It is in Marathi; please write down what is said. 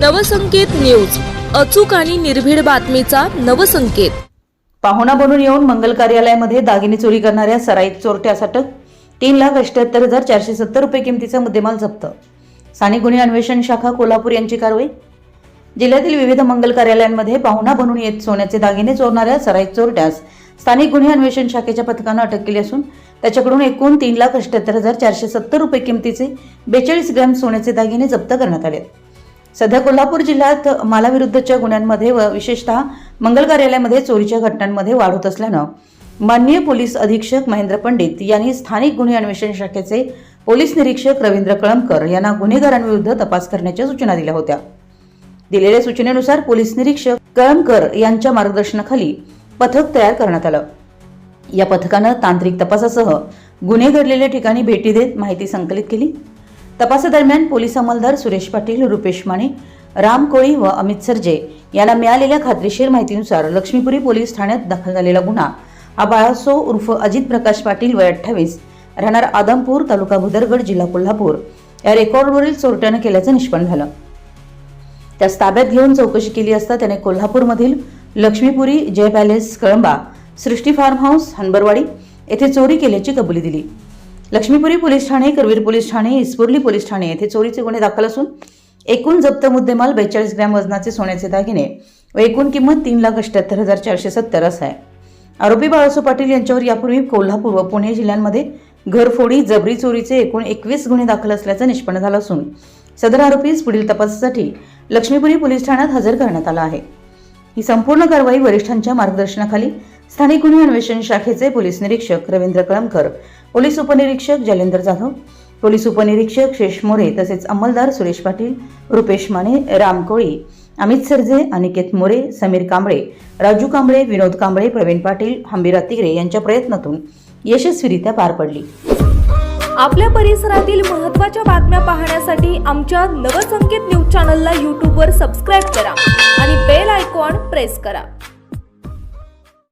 नवसंकेत न्यूज. अचूक आणि निर्भीड बातमीचा नवसंकेत. पाहुणा बनून येऊन मंगल कार्यालयामध्ये दागिने चोरी करणाऱ्या सराईत चोरट्यास अटक तीन लाख अठ्याहत्तर हजार चारशे सत्तर रुपये किमतीचा मुद्देमाल जप्त. स्थानिक गुन्हे अन्वेषण शाखा कोल्हापूर यांची कारवाई. जिल्ह्यातील विविध मंगल कार्यालयांमध्ये पाहुणा बनून येत सोन्याचे दागिने चोरणाऱ्या सराईत चोरट्यास स्थानिक गुन्हे अन्वेषण शाखेच्या पथकानं अटक केली असून त्याच्याकडून एकूण तीन लाख अठ्याहत्तर हजार चारशे सत्तर रुपये किमतीचे बेचाळीस ग्रॅम सोन्याचे दागिने जप्त करण्यात आले सध्या कोल्हापूर जिल्ह्यात मालाविरुद्धच्या गुन्ह्यांमध्ये व विशेषतः मंगल कार्यालयामध्ये चोरीच्या घटनांमध्ये वाढ होत असल्यानं माननीय पोलीस अधीक्षक महेंद्र पंडित यांनी स्थानिक गुन्हे अन्वेषण शाखेचे पोलीस निरीक्षक रवींद्र कळमकर यांना गुन्हेगारांविरुद्ध तपास करण्याच्या सूचना दिल्या होत्या. दिलेल्या सूचनेनुसार पोलीस निरीक्षक कळमकर यांच्या मार्गदर्शनाखाली पथक तयार करण्यात आलं. या पथकानं तांत्रिक तपासासह गुन्हे घडलेल्या ठिकाणी भेटी देत माहिती संकलित केली. तपासादरम्यान पोलीस अंमलदार सुरेश पाटील रुपेश माने राम कोळी व अमित सरजे यांना मिळालेल्या खात्रीशीर माहितीनुसार लक्ष्मीपुरी पोलीस ठाण्यात दाखल झालेला गुन्हा. हा बाळासो उर्फ अजित प्रकाश पाटील वय अठ्ठावीस राहणार आदमपूर तालुका भुदरगड जिल्हा कोल्हापूर. या रेकॉर्डवरील चोरट्यानं केल्याचं निष्पन्न झालं. त्यास ताब्यात घेऊन चौकशी केली असता त्याने कोल्हापूरमधील Laxmipuri Jay palace Kalamba Srushti farm house Hanbarwadi येथे चोरी केल्याची कबुली दिली. लक्ष्मीपुरी पोलीस ठाणे करवीर पोलीस ठाणे इस्पुर्ली पोलीस ठाणे येथे चोरीचे गुन्हे दाखल असून एकूण जप्त मुद्देमाल बेचाळीस ग्रॅम वजनाचे सोन्याचे दागिने व एकूण किंमत तीन लाख अठ्याहत्तर हजार चारशे सत्तर असं आहे. आरोपी बाळासू पाटील यांच्यावर यापूर्वी कोल्हापूर व पुणे जिल्ह्यांमध्ये घरफोडी जबरी चोरीचे एकूण एकवीस गुन्हे दाखल असल्याचं निष्पन्न झालं असून सदर आरोपीस पुढील तपासासाठी लक्ष्मीपुरी पोलीस ठाण्यात हजर करण्यात आला आहे. ही संपूर्ण कारवाई वरिष्ठांच्या मार्गदर्शनाखाली स्थानिक गुन्हे अन्वेषण शाखेचे पोलीस निरीक्षक रवींद्र कळमकर पोलीस उपनिरीक्षक जलेंद्र जाधव पोलीस उपनिरीक्षक शेष मोरे तसेच अंमलदार सुरेश पाटील रुपेश माने राम कोळी अमित सरजे अनिकेत मोरे समीर कांबळे राजू कांबळे विनोद कांबळे प्रवीण पाटील हंबीरा तिगरे यांच्या प्रयत्नातून यशस्वीरित्या पार पडली. आपल्या परिसरातील महत्त्वाच्या बातम्या पाहण्यासाठी आमच्या नवसंकेत न्यूज चॅनलला यूट्यूबवर सबस्क्राईब करा. करा